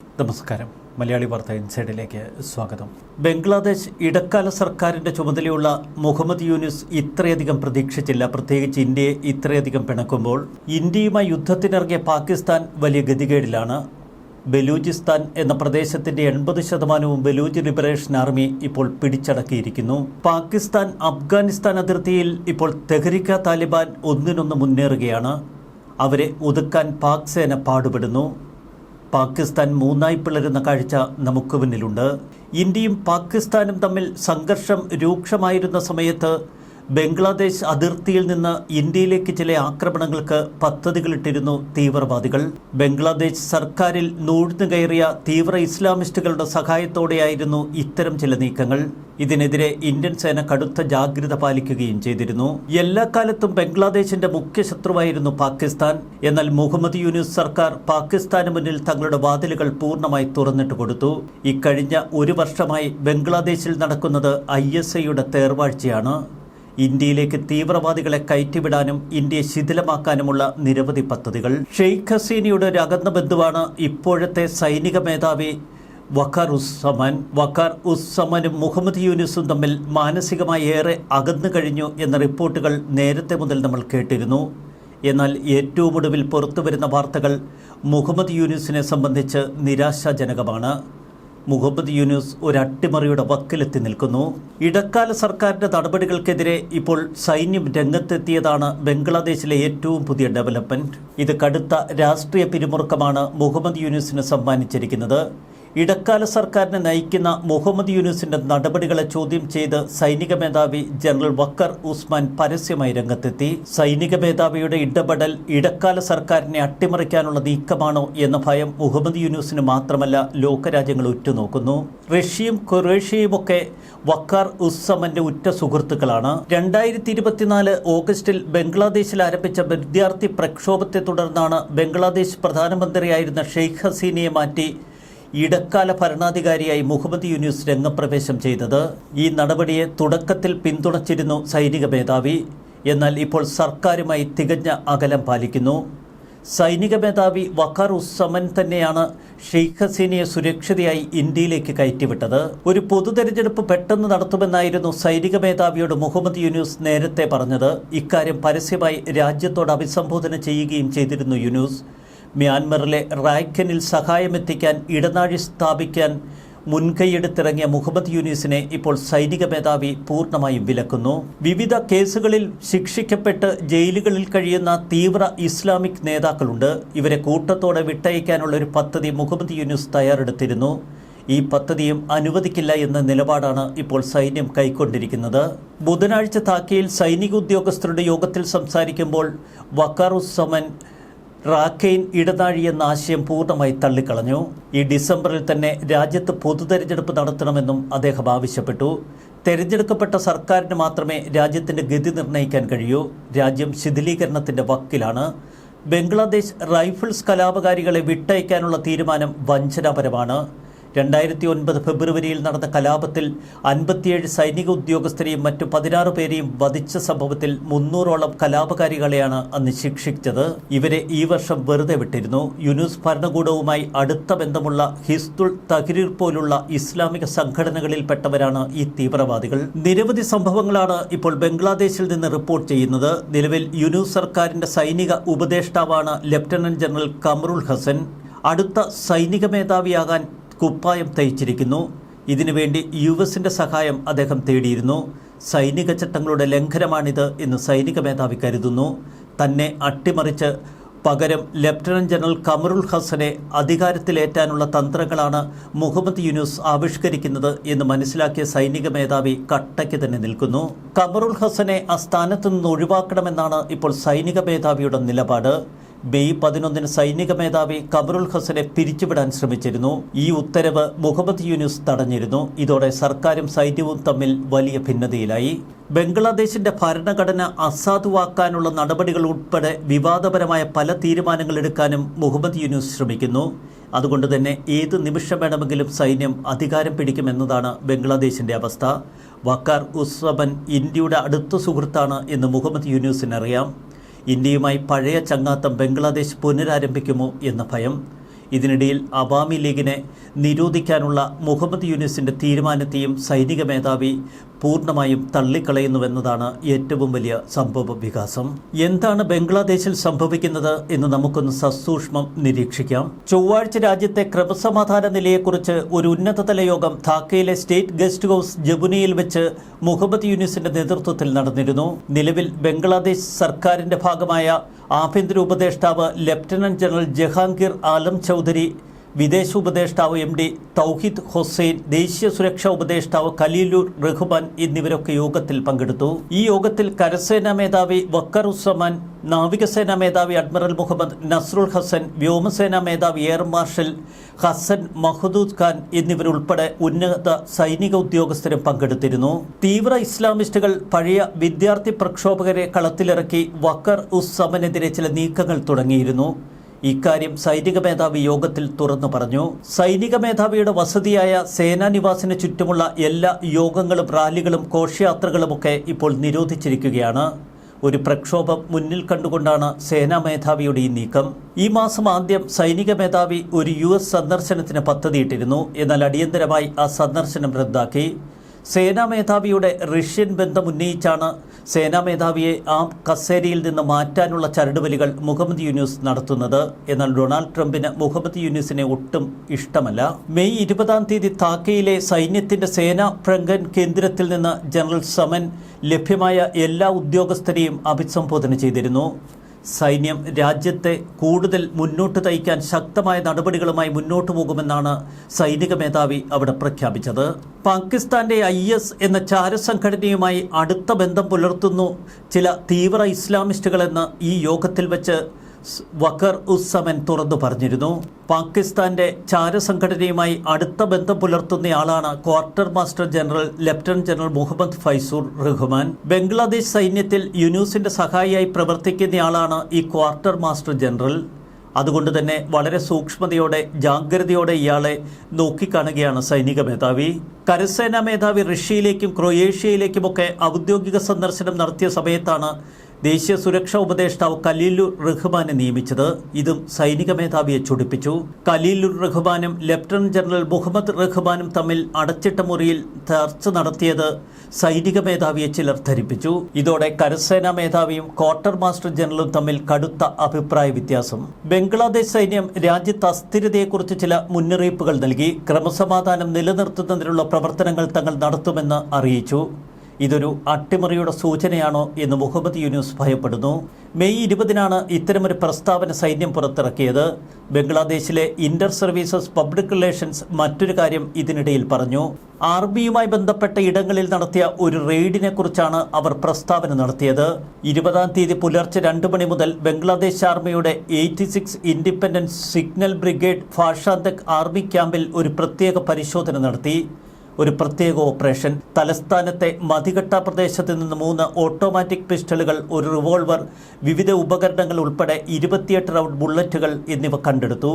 നമസ്കാരം. മലയാളി വാർത്ത ഇൻസൈഡിലേക്ക് സ്വാഗതം. ബംഗ്ലാദേശ് ഇടക്കാല സർക്കാരിന്റെ ചുമതലയുള്ള മുഹമ്മദ് യൂനിസ് ഇത്രയധികം പ്രതീക്ഷിച്ചില്ല. പ്രത്യേകിച്ച് ഇന്ത്യയെ ഇത്രയധികം പിണക്കുമ്പോൾ ഇന്ത്യയുമായി യുദ്ധത്തിനിറങ്ങിയ പാകിസ്ഥാൻ വലിയ ഗതികേടിലാണ്. ബലൂചിസ്ഥാൻ എന്ന പ്രദേശത്തിന്റെ എൺപത് ശതമാനവും ബലൂജ് ലിബറേഷൻ ആർമി ഇപ്പോൾ പിടിച്ചടക്കിയിരിക്കുന്നു. പാകിസ്ഥാൻ അഫ്ഗാനിസ്ഥാൻ അതിർത്തിയിൽ ഇപ്പോൾ തെഹരിക്ക താലിബാൻ ഒന്നിനൊന്ന് മുന്നേറുകയാണ്. അവരെ ഒതുക്കാൻ പാക് സേന പാടുപെടുന്നു. പാകിസ്ഥാൻ മൂന്നായി പിളരുന്ന കാഴ്ച നമുക്ക് മുന്നിലുണ്ട് ഇന്ത്യയും പാകിസ്ഥാനും തമ്മിൽ സംഘർഷം രൂക്ഷമായിരുന്ന സമയത്ത് ബംഗ്ലാദേശ് അതിർത്തിയിൽ നിന്ന് ഇന്ത്യയിലേക്ക് ചില ആക്രമണങ്ങൾക്ക് പദ്ധതികളിട്ടിരുന്നു തീവ്രവാദികൾ. ബംഗ്ലാദേശ് സർക്കാരിൽ നൂഴ്ന്നു കയറിയ തീവ്ര ഇസ്ലാമിസ്റ്റുകളുടെ സഹായത്തോടെയായിരുന്നു ഇത്തരം ചില നീക്കങ്ങൾ. ഇതിനെതിരെ ഇന്ത്യൻ സേന കടുത്ത ജാഗ്രത പാലിക്കുകയും ചെയ്തിരുന്നു. എല്ലാ കാലത്തും ബംഗ്ലാദേശിന്റെ മുഖ്യ ശത്രുവായിരുന്നു പാകിസ്ഥാൻ. എന്നാൽ മുഹമ്മദ് യൂനിസ് സർക്കാർ പാകിസ്ഥാന് മുന്നിൽ തങ്ങളുടെ വാതിലുകൾ പൂർണമായി തുറന്നിട്ട് കൊടുത്തു. ഇക്കഴിഞ്ഞ ഒരു വർഷമായി ബംഗ്ലാദേശിൽ നടക്കുന്നത് ഐ എസ് ഐയുടെ തേർവാഴ്ചയാണ്. ഇന്ത്യയിലേക്ക് തീവ്രവാദികളെ കയറ്റിവിടാനും ഇന്ത്യയെ ശിഥിലമാക്കാനുമുള്ള നിരവധി പദ്ധതികൾ. ഷെയ്ഖ് ഹസീനയുടെ ഒരു അകന്ന ബന്ധുവാണ് ഇപ്പോഴത്തെ സൈനിക മേധാവി വഖാർ ഉസ്സമാൻ വഖാർ ഉസ്സമാനും മുഹമ്മദ് യൂനിസും തമ്മിൽ മാനസികമായി ഏറെ അകന്നു കഴിഞ്ഞു എന്ന റിപ്പോർട്ടുകൾ നേരത്തെ മുതൽ നമ്മൾ കേട്ടിരുന്നു. എന്നാൽ ഏറ്റവും ഒടുവിൽ പുറത്തുവരുന്ന വാർത്തകൾ മുഹമ്മദ് യൂനിസിനെ സംബന്ധിച്ച് നിരാശാജനകമാണ്. മുഹമ്മദ് യൂനുസ് ഒരു അട്ടിമറിയുടെ വക്കിലെത്തി നിൽക്കുന്നു. ഇടക്കാല സർക്കാരിന്റെ നടപടികൾക്കെതിരെ ഇപ്പോൾ സൈന്യം രംഗത്തെത്തിയതാണ് ബംഗ്ലാദേശിലെ ഏറ്റവും പുതിയ ഡെവലപ്മെന്റ്. ഇത് കടുത്ത രാഷ്ട്രീയ പിരിമുറുക്കമാണ് മുഹമ്മദ് യൂനുസിന് സമ്മാനിച്ചിരിക്കുന്നത്. ഇടക്കാല സർക്കാരിനെ നയിക്കുന്ന മുഹമ്മദ് യൂനുസിന്റെ നടപടികളെ ചോദ്യം ചെയ്ത് സൈനിക മേധാവി ജനറൽ വക്കർ ഉസ്മാൻ പരസ്യമായി രംഗത്തെത്തി. സൈനിക മേധാവിയുടെ ഇടപെടൽ ഇടക്കാല സർക്കാരിനെ അട്ടിമറിക്കാനുള്ള നീക്കമാണോ എന്ന ഭയം മുഹമ്മദ് യൂനുസിന് മാത്രമല്ല ലോകരാജ്യങ്ങൾ ഉറ്റുനോക്കുന്നു. റഷ്യയും ക്രൊയേഷ്യയുമൊക്കെ വക്കാർ ഉസ്സമന്റെ ഉറ്റ സുഹൃത്തുക്കളാണ്. രണ്ടായിരത്തി ഇരുപത്തിനാല് ഓഗസ്റ്റിൽ ബംഗ്ലാദേശിൽ ആരംഭിച്ച വിദ്യാർത്ഥി പ്രക്ഷോഭത്തെ തുടർന്നാണ് ബംഗ്ലാദേശ് പ്രധാനമന്ത്രിയായിരുന്ന ഷെയ്ഖ് ഹസീനയെ മാറ്റി ഇടക്കാല ഭരണാധികാരിയായി മുഹമ്മദ് യൂനിസ് രംഗപ്രവേശം ചെയ്തത്. ഈ നടപടിയെ തുടക്കത്തിൽ പിന്തുണച്ചിരുന്നു സൈനിക മേധാവി. എന്നാൽ ഇപ്പോൾ സർക്കാരുമായി തികഞ്ഞ അകലം പാലിക്കുന്നു. സൈനിക മേധാവി വഖാർ ഉസ്സമൻ തന്നെയാണ് ഷെയ്ഖ് ഹസീനയെ സുരക്ഷിതയായി ഇന്ത്യയിലേക്ക് കയറ്റിവിട്ടത്. ഒരു പൊതു തെരഞ്ഞെടുപ്പ് പെട്ടെന്ന് നടത്തുമെന്നായിരുന്നു സൈനിക മേധാവിയോട് മുഹമ്മദ് യൂനൂസ് നേരത്തെ പറഞ്ഞത്. ഇക്കാര്യം പരസ്യമായി രാജ്യത്തോട് അഭിസംബോധന ചെയ്യുകയും ചെയ്തിരുന്നു യൂനൂസ്. മ്യാൻമറിലെ റായ്ഖനിൽ സഹായമെത്തിക്കാൻ ഇടനാഴി സ്ഥാപിക്കാൻ മുൻകൈയെടുത്തിറങ്ങിയ മുഹമ്മദ് യൂനിസിനെ ഇപ്പോൾ സൈനിക മേധാവി പൂർണമായും വിലക്കുന്നു. വിവിധ കേസുകളിൽ ശിക്ഷിക്കപ്പെട്ട് ജയിലുകളിൽ കഴിയുന്ന തീവ്ര ഇസ്ലാമിക് നേതാക്കളുണ്ട്. ഇവരെ കൂട്ടത്തോടെ വിട്ടയക്കാനുള്ള ഒരു പദ്ധതി മുഹമ്മദ് യൂനിസ് തയ്യാറെടുത്തിരുന്നു. ഈ പദ്ധതിയും അനുവദിക്കില്ല എന്ന നിലപാടാണ് ഇപ്പോൾ സൈന്യം കൈക്കൊണ്ടിരിക്കുന്നത്. ബുധനാഴ്ച താക്കയിൽ സൈനിക ഉദ്യോഗസ്ഥരുടെ യോഗത്തിൽ സംസാരിക്കുമ്പോൾ വക്കാറുസമൻ റാഖെയിൻ ഇടനാഴി എന്ന ആശയം പൂർണമായി തള്ളിക്കളഞ്ഞു. ഈ ഡിസംബറിൽ തന്നെ രാജ്യത്ത് പൊതു തെരഞ്ഞെടുപ്പ് നടത്തണമെന്നും അദ്ദേഹം ആവശ്യപ്പെട്ടു. തെരഞ്ഞെടുക്കപ്പെട്ട സർക്കാരിന് മാത്രമേ രാജ്യത്തിന്റെ ഗതി നിർണയിക്കാൻ കഴിയൂ. രാജ്യം ശിഥിലീകരണത്തിന്റെ വക്കിലാണ്. ബംഗ്ലാദേശ് റൈഫിൾസ് കലാപകാരികളെ വിട്ടയക്കാനുള്ള തീരുമാനം വഞ്ചനാപരമാണ്. രണ്ടായിരത്തി ഒൻപത് ഫെബ്രുവരിയിൽ നടന്ന കലാപത്തിൽ അൻപത്തിയേഴ് സൈനിക ഉദ്യോഗസ്ഥരെയും മറ്റു പതിനാറ് പേരെയും വധിച്ച സംഭവത്തിൽ മുന്നൂറോളം കലാപകാരികളെയാണ് അന്ന് ശിക്ഷിച്ചത്. ഇവരെ ഈ വർഷം വെറുതെ വിട്ടിരുന്നു. യുനൂസ് ഭരണകൂടവുമായി അടുത്ത ബന്ധമുള്ള ഹിസ്തുൾ തഹരീർ പോലുള്ള ഇസ്ലാമിക സംഘടനകളിൽപ്പെട്ടവരാണ് ഈ തീവ്രവാദികൾ. നിരവധി സംഭവങ്ങളാണ് ഇപ്പോൾ ബംഗ്ലാദേശിൽ നിന്ന് റിപ്പോർട്ട് ചെയ്യുന്നത്. നിലവിൽ യുനൂസ് സർക്കാരിന്റെ സൈനിക ഉപദേഷ്ടാവാണ് ലഫ്റ്റനന്റ് ജനറൽ കമറുൽ ഹസൻ. അടുത്ത സൈനിക മേധാവിയാകാൻ കുപ്പായം തയ്ച്ചിരിക്കുന്നു. ഇതിനുവേണ്ടി യു എസിന്റെ സഹായം അദ്ദേഹം തേടിയിരുന്നു. സൈനിക ചട്ടങ്ങളുടെ ലംഘനമാണിത് എന്ന് സൈനിക മേധാവി കരുതുന്നു. തന്നെ അട്ടിമറിച്ച് പകരം ലഫ്റ്റനന്റ് ജനറൽ കമറുൽ ഹസനെ അധികാരത്തിലേറ്റാനുള്ള തന്ത്രങ്ങളാണ് മുഹമ്മദ് യൂനുസ് ആവിഷ്കരിക്കുന്നത് എന്ന് മനസ്സിലാക്കിയ സൈനിക മേധാവി കട്ടയ്ക്ക് തന്നെ നിൽക്കുന്നു. കമറുൽ ഹസനെ ആ സ്ഥാനത്ത് നിന്ന് ഒഴിവാക്കണമെന്നാണ് ഇപ്പോൾ സൈനിക മേധാവിയുടെ നിലപാട്. മെയ് പതിനൊന്നിന് സൈനിക മേധാവി കബറുൽ ഹസനെ പിരിച്ചുവിടാൻ ശ്രമിച്ചിരുന്നു. ഈ ഉത്തരവ് മുഹമ്മദ് യൂനുസ് തടഞ്ഞിരുന്നു. ഇതോടെ സർക്കാരും സൈന്യവും തമ്മിൽ വലിയ ഭിന്നതയിലായി. ബംഗ്ലാദേശിന്റെ ഭരണഘടന അസാധുവാക്കാനുള്ള നടപടികൾ ഉൾപ്പെടെ വിവാദപരമായ പല തീരുമാനങ്ങൾ എടുക്കാനും മുഹമ്മദ് യൂനുസ് ശ്രമിക്കുന്നു. അതുകൊണ്ട് തന്നെ ഏത് നിമിഷം വേണമെങ്കിലും സൈന്യം അധികാരം പിടിക്കുമെന്നതാണ് ബംഗ്ലാദേശിന്റെ അവസ്ഥ. വക്കാർ ഉസ്വബൻ ഇന്ത്യയുടെ അടുത്ത സുഹൃത്താണ് എന്ന് മുഹമ്മദ് യൂനുസിനറിയാം. ഇന്ത്യയുമായി പഴയ ചങ്ങാത്തം ബംഗ്ലാദേശ് പുനരാരംഭിക്കുമോ എന്ന ഭയം ഇതിനിടയിൽ അവാമി ലീഗിനെ നിരോധിക്കാനുള്ള മുഹമ്മദ് യൂനിസിന്റെ തീരുമാനത്തെയും സൈനിക മേധാവി പൂർണമായും തള്ളിക്കളയുന്നുവെന്നതാണ് ഏറ്റവും വലിയ സംഭവ വികാസം. എന്താണ് ബംഗ്ലാദേശിൽ സംഭവിക്കുന്നത് എന്ന് നമുക്കൊന്ന് സസൂക്ഷ്മം നിരീക്ഷിക്കാം. ചൊവ്വാഴ്ച രാജ്യത്തെ ക്രമസമാധാന നിലയെക്കുറിച്ച് ഒരു ഉന്നതതല യോഗം ധാക്കയിലെ സ്റ്റേറ്റ് ഗസ്റ്റ് ഹൌസ് ജബുനയിൽ വെച്ച് മുഹമ്മദ് യൂനിസിന്റെ നേതൃത്വത്തിൽ നടന്നിരുന്നു. നിലവിൽ ബംഗ്ലാദേശ് സർക്കാരിന്റെ ഭാഗമായ ആഭ്യന്തര ഉപദേഷ്ടാവ് ലഫ്റ്റനന്റ് ജനറൽ ജഹാംഗീർ ആലം ചൗധരി വിദേശ ഉപദേഷ്ടാവ് എം ഡി തൗഹിദ് ഹുസൈൻ ദേശീയ സുരക്ഷാ ഉപദേഷ്ടാവ് ഖലീലുർ റഹ്മാൻ എന്നിവരൊക്കെ യോഗത്തിൽ പങ്കെടുത്തു. ഈ യോഗത്തിൽ കരസേനാ മേധാവി വക്കർ വക്കറുസമാൻ നാവികസേനാ മേധാവി അഡ്മിറൽ മുഹമ്മദ് നസ്രുൽ ഹസൻ വ്യോമസേനാ മേധാവി എയർ മാർഷൽ ഹസൻ മഹദൂദ് ഖാൻ എന്നിവരുൾപ്പെടെ ഉന്നത സൈനിക ഉദ്യോഗസ്ഥരും പങ്കെടുത്തിരുന്നു. തീവ്ര ഇസ്ലാമിസ്റ്റുകൾ പഴയ വിദ്യാർത്ഥി പ്രക്ഷോഭകരെ കളത്തിലിറക്കി വക്കർ ഉസ്സമനെതിരെ ചില നീക്കങ്ങൾ തുടങ്ങിയിരുന്നു. ഇക്കാര്യം സൈനിക മേധാവി യോഗത്തിൽ തുറന്നു പറഞ്ഞു. സൈനിക മേധാവിയുടെ വസതിയായ സേനാനിവാസിന് ചുറ്റുമുള്ള എല്ലാ യോഗങ്ങളും റാലികളും ഘോഷയാത്രകളുമൊക്കെ ഇപ്പോൾ നിരോധിച്ചിരിക്കുകയാണ്. ഒരു പ്രക്ഷോഭം മുന്നിൽ കണ്ടുകൊണ്ടാണ് സേനാ മേധാവിയുടെ ഈ നീക്കം. ഈ മാസം ആദ്യം സൈനിക മേധാവി ഒരു യു എസ് സന്ദർശനത്തിന് പദ്ധതിയിട്ടിരുന്നു. എന്നാൽ അടിയന്തരമായി ആ സന്ദർശനം റദ്ദാക്കി. സേനാ മേധാവിയുടെ റഷ്യൻ ബന്ധം ഉന്നയിച്ചാണ് സേനാ മേധാവിയെ ആ കസേരയിൽ നിന്ന് മാറ്റാനുള്ള ചരടുവലികൾ മുഹമ്മദ് യൂനിസ് നടത്തുന്നത്. എന്നാൽ ഡൊണാൾഡ് ട്രംപിന് മുഹമ്മദ് യൂനിസിനെ ഒട്ടും ഇഷ്ടമല്ല. മെയ് ഇരുപതാം തീയതി താക്കയിലെ സൈന്യത്തിന്റെ സേനാ പ്രങ്കൻ കേന്ദ്രത്തിൽ നിന്ന് ജനറൽ സമൻ ലഭ്യമായ എല്ലാ ഉദ്യോഗസ്ഥരെയും അഭിസംബോധന ചെയ്തിരുന്നു. സൈന്യം രാജ്യത്തെ കൂടുതൽ മുന്നോട്ട് നയിക്കാൻ ശക്തമായ നടപടികളുമായി മുന്നോട്ട് പോകുമെന്നാണ് സൈനിക മേധാവി അവിടെ പ്രഖ്യാപിച്ചത്. പാകിസ്ഥാന്റെ ഐ എസ് എന്ന ചാരസംഘടനയുമായി അടുത്ത ബന്ധം പുലർത്തുന്നു ചില തീവ്ര ഇസ്ലാമിസ്റ്റുകളെന്ന് ഈ യോഗത്തിൽ വെച്ച് വക്കർ ഉസ്സമൻ തുറന്നു പറഞ്ഞിരുന്നു. പാകിസ്ഥാന്റെ ചാരസംഘടനയുമായി അടുത്ത ബന്ധം പുലർത്തുന്നയാളാണ് quartermaster general lieutenant general Muhammad Faizur Rahman. Bangladesh സൈന്യത്തിൽ യുനൂസിന്റെ സഹായിയായി പ്രവർത്തിക്കുന്നയാളാണ് ഈ ക്വാർട്ടർ മാസ്റ്റർ ജനറൽ. അതുകൊണ്ട് തന്നെ വളരെ സൂക്ഷ്മതയോടെ ജാഗ്രതയോടെ ഇയാളെ നോക്കിക്കാണുകയാണ് സൈനിക മേധാവി. കരസേനാ മേധാവി റഷ്യയിലേക്കും ക്രൊയേഷ്യയിലേക്കുമൊക്കെ ഔദ്യോഗിക സന്ദർശനം നടത്തിയ സമയത്താണ് ദേശീയ സുരക്ഷാ ഉപദേഷ്ടാവ് കലീലുർ റഹ്മാനെ നിയമിച്ചത്. ഇതും സൈനിക മേധാവിയെ ചൊടിപ്പിച്ചു. കലീലുർ റഹ്മാനും ലഫ്റ്റനന്റ് ജനറൽ മുഹമ്മദ് റഹ്മാനും തമ്മിൽ അടച്ചിട്ട മുറിയിൽ ചർച്ച നടത്തിയത് സൈനിക മേധാവിയെ ചിലർ ധരിപ്പിച്ചു. ഇതോടെ കരസേനാ മേധാവിയും ക്വാർട്ടർ മാസ്റ്റർ ജനറലും തമ്മിൽ കടുത്ത അഭിപ്രായ വ്യത്യാസം. ബംഗ്ലാദേശ് സൈന്യം രാജ്യത്ത് അസ്ഥിരതയെക്കുറിച്ച് ചില മുന്നറിയിപ്പുകൾ നൽകി. ക്രമസമാധാനം നിലനിർത്തുന്നതിനുള്ള പ്രവർത്തനങ്ങൾ തങ്ങൾ നടത്തുമെന്ന് അറിയിച്ചു. ഇതൊരു അട്ടിമറിയുടെ സൂചനയാണോ എന്ന് മുഹമ്മദ് യൂനുസ് ഭയപ്പെടുന്നു. മെയ് ഇരുപതിനാണ് ഇത്തരമൊരു പ്രസ്താവന സൈന്യം പുറത്തിറക്കിയത്. ബംഗ്ലാദേശിലെ ഇന്റർ സർവീസസ് പബ്ലിക് റിലേഷൻസ് മറ്റൊരു കാര്യം ഇതിനിടയിൽ പറഞ്ഞു. ആർമിയുമായി ബന്ധപ്പെട്ട ഇടങ്ങളിൽ നടത്തിയ ഒരു റെയ്ഡിനെ കുറിച്ചാണ് അവർ പ്രസ്താവന നടത്തിയത്. ഇരുപതാം തീയതി പുലർച്ചെ രണ്ട് മണി മുതൽ ബംഗ്ലാദേശ് ആർമിയുടെ eighty six independence signal brigade ഫാഷാന്തക് army ക്യാമ്പിൽ ഒരു പ്രത്യേക പരിശോധന നടത്തി. ഒരു പ്രത്യേക ഓപ്പറേഷൻ. തലസ്ഥാനത്തെ മതികെട്ട പ്രദേശത്ത് നിന്ന് മൂന്ന് ഓട്ടോമാറ്റിക് പിസ്റ്റളുകൾ ഒരു റിവോൾവർ വിവിധ ഉപകരണങ്ങൾ ഉൾപ്പെടെ ഇരുപത്തിയെട്ട് റൗണ്ട് ബുള്ളറ്റുകൾ എന്നിവ കണ്ടെടുത്തു.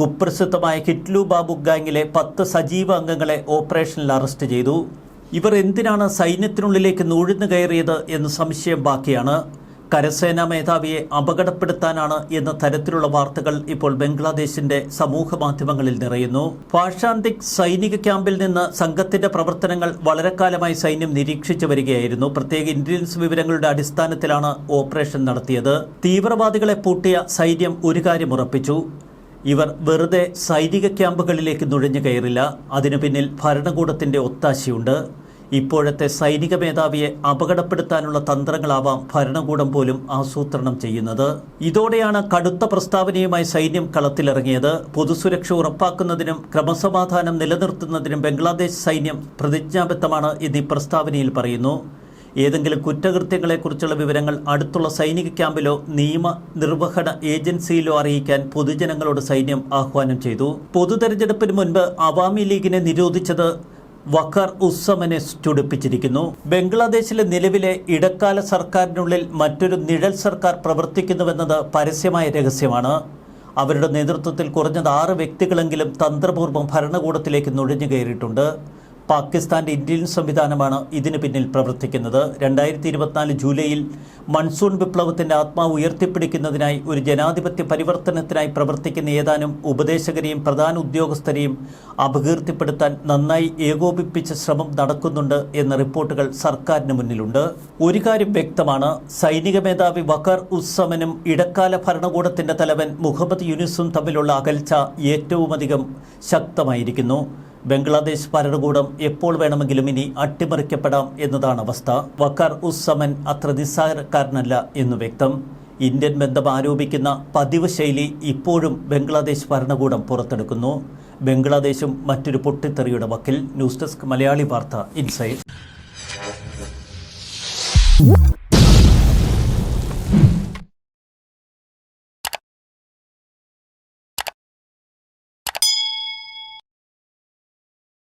കുപ്രസിദ്ധമായ ഹിറ്റ്ലു ബാബു ഗാങ്ങിലെ പത്ത് സജീവ അംഗങ്ങളെ ഓപ്പറേഷനിൽ അറസ്റ്റ് ചെയ്തു. ഇവർ എന്തിനാണ് സൈന്യത്തിനുള്ളിലേക്ക് നുഴഞ്ഞു കയറിയത് എന്ന് സംശയം ബാക്കിയാണ്. കരസേനാ മേധാവിയെ അപകടപ്പെടുത്താനാണ് എന്ന തരത്തിലുള്ള വാർത്തകൾ ഇപ്പോൾ ബംഗ്ലാദേശിന്റെ സമൂഹ മാധ്യമങ്ങളിൽ നിറയുന്നു. പാഷാന്തിക് സൈനിക ക്യാമ്പിൽ നിന്ന് സംഘത്തിന്റെ പ്രവർത്തനങ്ങൾ വളരെക്കാലമായി സൈന്യം നിരീക്ഷിച്ചു വരികയായിരുന്നു. പ്രത്യേക ഇന്റലിജൻസ് വിവരങ്ങളുടെ അടിസ്ഥാനത്തിലാണ് ഓപ്പറേഷൻ നടത്തിയത്. തീവ്രവാദികളെ പൂട്ടിയ സൈന്യം ഒരു കാര്യം ഉറപ്പിച്ചു. ഇവർ വെറുതെ സൈനിക ക്യാമ്പുകളിലേക്ക് നുഴഞ്ഞു കയറില്ല. അതിനു പിന്നിൽ ഭരണകൂടത്തിന്റെ ഒത്താശയുണ്ട്. ഇപ്പോഴത്തെ സൈനിക മേധാവിയെ അപകടപ്പെടുത്താനുള്ള തന്ത്രങ്ങളാവാം ഭരണകൂടം പോലും ആസൂത്രണം ചെയ്യുന്നത്. ഇതോടെയാണ് കടുത്ത പ്രസ്താവനയുമായി സൈന്യം കളത്തിലിറങ്ങിയത്. പൊതുസുരക്ഷ ഉറപ്പാക്കുന്നതിനും ക്രമസമാധാനം നിലനിർത്തുന്നതിനും ബംഗ്ലാദേശ് സൈന്യം പ്രതിജ്ഞാബദ്ധമാണ് എന്നീ പ്രസ്താവനയിൽ പറയുന്നു. ഏതെങ്കിലും കുറ്റകൃത്യങ്ങളെക്കുറിച്ചുള്ള വിവരങ്ങൾ അടുത്തുള്ള സൈനിക ക്യാമ്പിലോ നിയമ നിർവഹണ ഏജൻസിയിലോ അറിയിക്കാൻ പൊതുജനങ്ങളോട് സൈന്യം ആഹ്വാനം ചെയ്തു. പൊതുതെരഞ്ഞെടുപ്പിന് മുൻപ് അവാമി ലീഗിനെ നിരോധിച്ചത് വഖർ ഉസ്സമനെ ചുടിപ്പിച്ചിരിക്കുന്നു. ബംഗ്ലാദേശിലെ നിലവിലെ ഇടക്കാല സർക്കാരിനുള്ളിൽ മറ്റൊരു നിഴൽ സർക്കാർ പ്രവർത്തിക്കുന്നുവെന്നത് പരസ്യമായ രഹസ്യമാണ്. അവരുടെ നേതൃത്വത്തിൽ കുറഞ്ഞത് ആറ് വ്യക്തികളെങ്കിലും തന്ത്രപൂർവം ഭരണകൂടത്തിലേക്ക് നുഴഞ്ഞു കയറിയിട്ടുണ്ട്. പാകിസ്ഥാന്റെ ഇന്ത്യൻ സംവിധാനമാണ് ഇതിന് പിന്നിൽ പ്രവർത്തിക്കുന്നത്. രണ്ടായിരത്തി ഇരുപത്തിനാല് ജൂലൈയിൽ മൺസൂൺ വിപ്ലവത്തിന്റെ ആത്മാവ് ഉയർത്തിപ്പിടിക്കുന്നതിനായി ഒരു ജനാധിപത്യ പരിവർത്തനത്തിനായി പ്രവർത്തിക്കുന്ന ഏതാനും ഉപദേശകരെയും പ്രധാന ഉദ്യോഗസ്ഥരെയും അപകീർത്തിപ്പെടുത്താൻ നന്നായി ഏകോപിപ്പിച്ച ശ്രമം നടക്കുന്നുണ്ട് എന്ന റിപ്പോർട്ടുകൾ സർക്കാരിന് മുന്നിലുണ്ട്. ഒരു കാര്യം വ്യക്തമാണ് സൈനിക മേധാവി വക്കർ ഉസ്സമനും ഇടക്കാല ഭരണകൂടത്തിന്റെ തലവൻ മുഹമ്മദ് യൂനിസും തമ്മിലുള്ള അകൽച്ച ഏറ്റവുമധികം ശക്തമായിരിക്കുന്നു. ബംഗ്ലാദേശ് ഭരണകൂടം എപ്പോൾ വേണമെങ്കിലും ഇനി അട്ടിമറിക്കപ്പെടാം എന്നതാണ് അവസ്ഥ. വക്കർ ഉസ്സമൻ അത്ര നിസ്സാരക്കാരനല്ല എന്ന് വ്യക്തം. ഇന്ത്യൻ ബന്ധം ആരോപിക്കുന്ന പതിവ് ശൈലി ഇപ്പോഴും ബംഗ്ലാദേശ് ഭരണകൂടം പുറത്തെടുക്കുന്നു. ബംഗ്ലാദേശും മറ്റൊരു പൊട്ടിത്തെറിയുടെ വക്കിൽ. ന്യൂസ് ഡെസ്ക് മലയാളി വാർത്ത ഇൻസൈഡ്.